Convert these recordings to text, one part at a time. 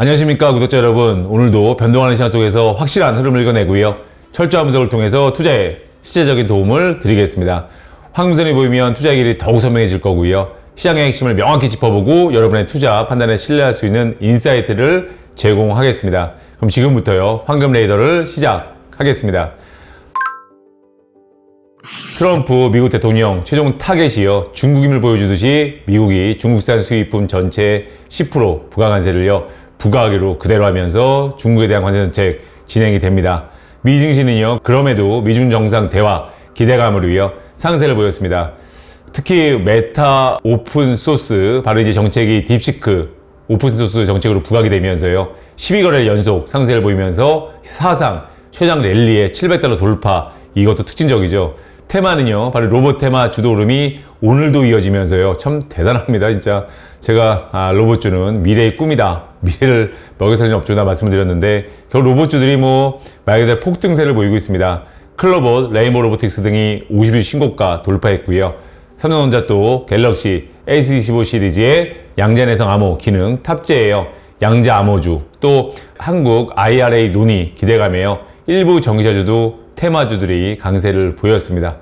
안녕하십니까 구독자 여러분. 오늘도 변동하는 시간 속에서 확실한 흐름을 읽어내고요. 철저한 분석을 통해서 투자에 실제적인 도움을 드리겠습니다. 황금선이 보이면 투자의 길이 더욱 선명해질 거고요. 시장의 핵심을 명확히 짚어보고 여러분의 투자 판단에 신뢰할 수 있는 인사이트를 제공하겠습니다. 그럼 지금부터요 황금 레이더를 시작하겠습니다. 트럼프 미국 대통령 최종 타겟이요. 중국임을 보여주듯이 미국이 중국산 수입품 전체 10% 부가 관세를요 부가하기로 그대로 하면서 중국에 대한 관세 정책 진행이 됩니다. 미 증시는요 그럼에도 미중 정상 대화 기대감을 위해 상세를 보였습니다. 특히 메타 오픈 소스 바로 이제 정책이 딥시크 오픈 소스 정책으로 부각이 되면서요 12거래 연속 상세를 보이면서 사상 최장 랠리에 700달러 돌파 이것도 특징적이죠. 테마는요 바로 로봇 테마 주도 흐름이 오늘도 이어지면서요 참 대단합니다 진짜 제가 아, 로봇주는 미래의 꿈이다. 미래를 먹여 살리는 업주다 말씀을 드렸는데 결국 로봇주들이 뭐 말 그대로 폭등세를 보이고 있습니다. 클로봇, 레인보 로보틱스 등이 50일 신고가 돌파했고요. 삼성전자 또 갤럭시 A25 시리즈의 양자 내성 암호 기능 탑재해요. 양자 암호주. 또 한국 IRA 논의 기대감에요. 일부 전기차주도 테마주들이 강세를 보였습니다.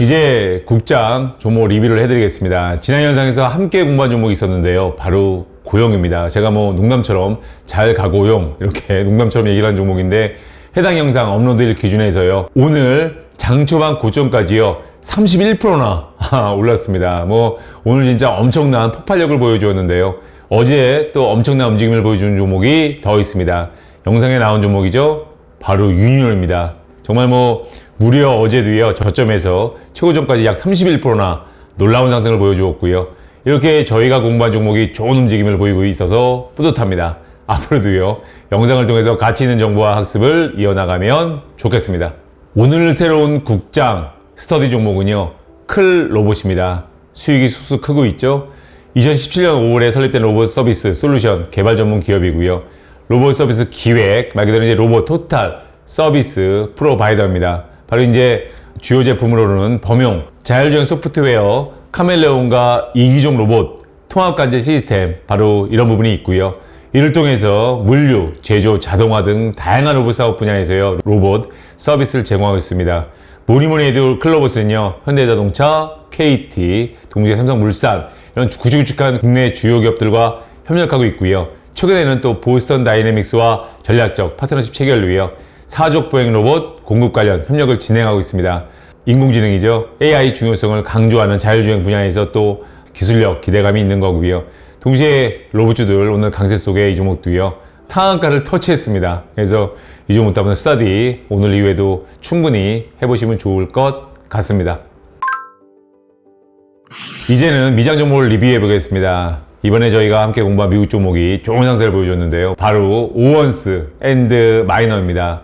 이제 국장 종목 리뷰를 해드리겠습니다. 지난 영상에서 함께 공부한 종목이 있었는데요. 바로 고용입니다. 제가 뭐 농담처럼 잘 가고용 이렇게 농담처럼 얘기를 한 종목인데 해당 영상 업로드일 기준에서요. 오늘 장 초반 고점까지요. 31%나 올랐습니다. 뭐 오늘 진짜 엄청난 폭발력을 보여주었는데요. 어제 또 엄청난 움직임을 보여주는 종목이 더 있습니다. 영상에 나온 종목이죠. 바로 유니온입니다. 정말 뭐 무려 어제도요 저점에서 최고점까지 약 31%나 놀라운 상승을 보여주었고요. 이렇게 저희가 공부한 종목이 좋은 움직임을 보이고 있어서 뿌듯합니다. 앞으로도요 영상을 통해서 가치 있는 정보와 학습을 이어나가면 좋겠습니다. 오늘 새로운 국장 스터디 종목은요 클 로봇입니다. 수익이 쑥쑥 크고 있죠. 2017년 5월에 설립된 로봇 서비스 솔루션 개발 전문 기업이고요. 로봇 서비스 기획, 말 그대로 이제 로봇 토탈 서비스 프로바이더입니다. 바로 이제 주요 제품으로는 범용, 자율주행 소프트웨어, 카멜레온과 이기종 로봇, 통합관제 시스템, 바로 이런 부분이 있고요. 이를 통해서 물류, 제조, 자동화 등 다양한 로봇 사업 분야에서요, 로봇 서비스를 제공하고 있습니다. 뭐니 해도 클로버스는요, 현대자동차, KT, 동시에 삼성물산, 이런 구직구직한 국내 주요 기업들과 협력하고 있고요. 최근에는 또 보스턴 다이내믹스와 전략적 파트너십 체결을 위해 사족 보행 로봇 공급 관련 협력을 진행하고 있습니다. 인공지능이죠. AI 중요성을 강조하는 자율주행 분야에서 또 기술력 기대감이 있는 거고요. 동시에 로봇주들 오늘 강세 속에 이 종목도요. 상한가를 터치했습니다. 그래서 이 종목도 한번 스타디 오늘 이후에도 충분히 해보시면 좋을 것 같습니다. 이제는 미장 종목을 리뷰해 보겠습니다. 이번에 저희가 함께 공부한 미국 종목이 좋은 상세를 보여줬는데요. 바로 오원스 앤드 마이너입니다.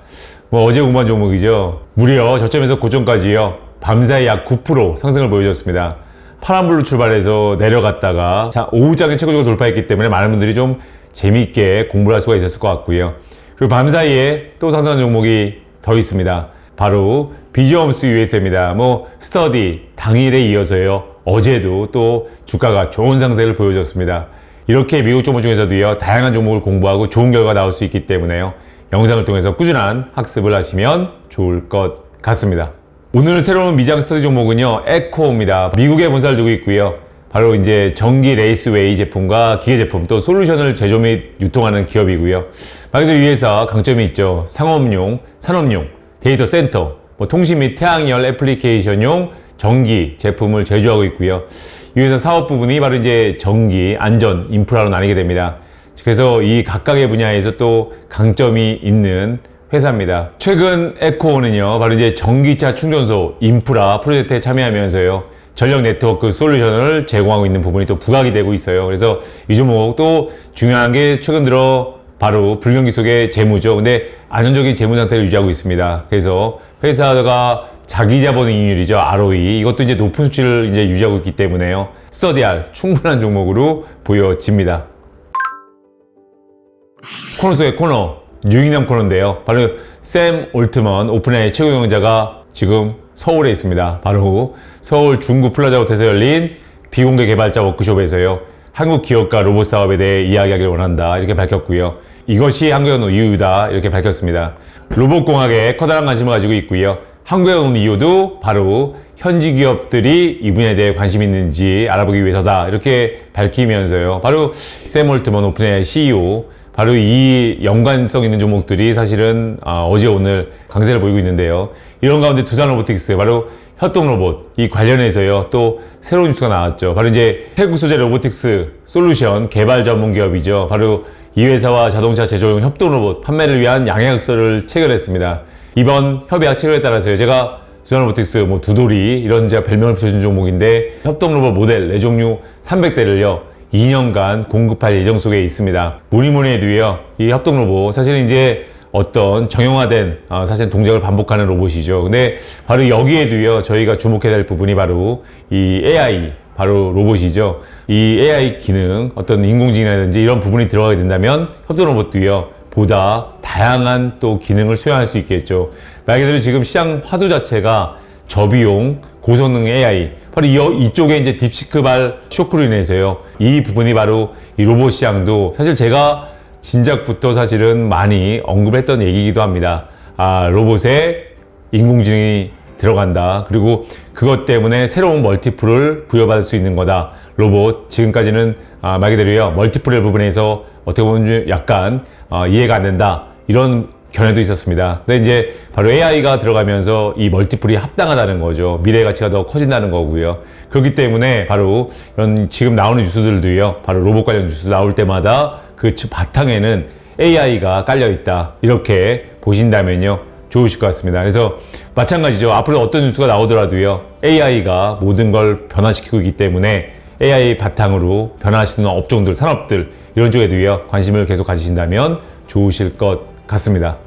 뭐 어제 공부한 종목이죠. 무려 저점에서 고점까지요. 밤사이 약 9% 상승을 보여줬습니다. 파란불로 출발해서 내려갔다가 자, 오후장에 최고적으로 돌파했기 때문에 많은 분들이 좀 재미있게 공부를 할 수가 있었을 것 같고요. 그리고 밤사이에 또 상승한 종목이 더 있습니다. 바로 비지엄스 US입니다. 뭐 스터디 당일에 이어서요. 어제도 또 주가가 좋은 상승을 보여줬습니다. 이렇게 미국 종목 중에서도요. 다양한 종목을 공부하고 좋은 결과 나올 수 있기 때문에요. 영상을 통해서 꾸준한 학습을 하시면 좋을 것 같습니다. 오늘 새로운 미장 스터디 종목은요. 에코입니다. 미국에 본사를 두고 있고요. 바로 이제 전기 레이스웨이 제품과 기계 제품 또 솔루션을 제조 및 유통하는 기업이고요. 말 그대로 이 회사 강점이 있죠. 상업용, 산업용, 데이터 센터, 뭐 통신 및 태양열 애플리케이션용 전기 제품을 제조하고 있고요. 이 회사 사업 부분이 바로 이제 전기, 안전, 인프라로 나뉘게 됩니다. 그래서 이 각각의 분야에서 또 강점이 있는 회사입니다. 최근 에코는요, 바로 이제 전기차 충전소 인프라 프로젝트에 참여하면서요, 전력 네트워크 솔루션을 제공하고 있는 부분이 또 부각이 되고 있어요. 그래서 이 종목 또 중요한 게 최근 들어 바로 불경기 속의 재무죠. 근데 안정적인 재무 상태를 유지하고 있습니다. 그래서 회사가 자기 자본 이익률이죠. ROE. 이것도 이제 높은 수치를 이제 유지하고 있기 때문에요. 스터디할 충분한 종목으로 보여집니다. 코너 속의 코너, 유익남 코너인데요. 바로 샘 올트먼 오픈AI 최고 경영자가 지금 서울에 있습니다. 바로 서울 중구 플라자 호텔에서 열린 비공개 개발자 워크숍에서요. 한국 기업가 로봇 사업에 대해 이야기하기를 원한다 이렇게 밝혔고요. 이것이 한국에 온 이유다 이렇게 밝혔습니다. 로봇공학에 커다란 관심을 가지고 있고요. 한국에 온 이유도 바로 현지 기업들이 이 분야에 대해 관심 있는지 알아보기 위해서다 이렇게 밝히면서요. 바로 샘 올트먼 오픈의 CEO 바로 이 연관성 있는 종목들이 사실은 아, 어제 오늘 강세를 보이고 있는데요. 이런 가운데 두산 로보틱스 바로 협동 로봇 이 관련해서요 또 새로운 뉴스가 나왔죠. 바로 이제 태국 소재 로보틱스 솔루션 개발 전문 기업이죠. 바로 이 회사와 자동차 제조용 협동 로봇 판매를 위한 양해약서를 체결했습니다. 이번 협약 체결에 따라서요 제가 두산 로보틱스 뭐 두돌이 이런 제가 별명을 붙여준 종목인데 협동 로봇 모델 네 종류 300대를요 2년간 공급할 예정 속에 있습니다. 뭐니 뭐니 해도요, 이 협동 로봇, 사실은 이제 어떤 정형화된, 어, 사실 동작을 반복하는 로봇이죠. 근데 바로 여기에도요, 저희가 주목해야 될 부분이 바로 이 AI, 바로 로봇이죠. 이 AI 기능, 어떤 인공지능이라든지 이런 부분이 들어가게 된다면 협동 로봇도요, 보다 다양한 또 기능을 수행할 수 있겠죠. 말 그대로 지금 시장 화두 자체가 저비용, 고성능 AI, 바로 이, 이쪽에 이제 딥시크발 쇼크로 인해서요. 이 부분이 바로 이 로봇 시장도 사실 제가 진작부터 사실은 많이 언급했던 얘기이기도 합니다. 아, 로봇에 인공지능이 들어간다. 그리고 그것 때문에 새로운 멀티플을 부여받을 수 있는 거다. 로봇 지금까지는 아, 말 그대로요. 멀티플의 부분에서 어떻게 보면 좀 약간 어, 이해가 안 된다. 이런 견해도 있었습니다. 근데 이제 바로 AI가 들어가면서 이 멀티플이 합당하다는 거죠. 미래 가치가 더 커진다는 거고요. 그렇기 때문에 바로 이런 지금 나오는 뉴스들도요. 바로 로봇 관련 뉴스 나올 때마다 그 바탕에는 AI가 깔려 있다. 이렇게 보신다면요. 좋으실 것 같습니다. 그래서 마찬가지죠. 앞으로 어떤 뉴스가 나오더라도요. AI가 모든 걸 변화시키고 있기 때문에 AI 바탕으로 변화시키는 업종들, 산업들 이런 쪽에 도요. 관심을 계속 가지신다면 좋으실 것 같습니다.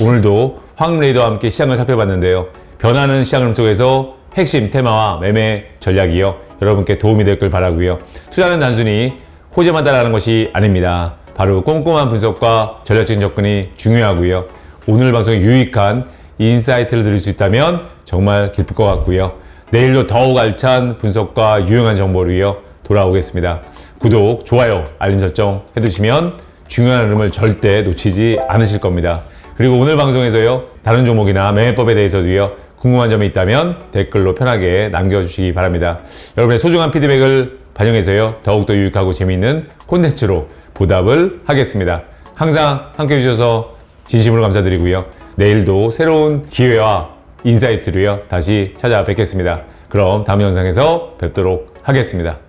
오늘도 황레이더와 함께 시장을 살펴봤는데요. 변하는 시장 속에서 핵심 테마와 매매 전략이요. 여러분께 도움이 될 걸 바라고요. 투자는 단순히 호재만 따라가는 것이 아닙니다. 바로 꼼꼼한 분석과 전략적인 접근이 중요하고요. 오늘 방송에 유익한 인사이트를 들을 수 있다면 정말 기쁠 것 같고요. 내일도 더욱 알찬 분석과 유용한 정보로요. 돌아오겠습니다. 구독, 좋아요, 알림 설정 해두시면 중요한 흐름을 절대 놓치지 않으실 겁니다. 그리고 오늘 방송에서요, 다른 종목이나 매매법에 대해서도요, 궁금한 점이 있다면 댓글로 편하게 남겨주시기 바랍니다. 여러분의 소중한 피드백을 반영해서요, 더욱더 유익하고 재미있는 콘텐츠로 보답을 하겠습니다. 항상 함께 해주셔서 진심으로 감사드리고요. 내일도 새로운 기회와 인사이트로요, 다시 찾아뵙겠습니다. 그럼 다음 영상에서 뵙도록 하겠습니다.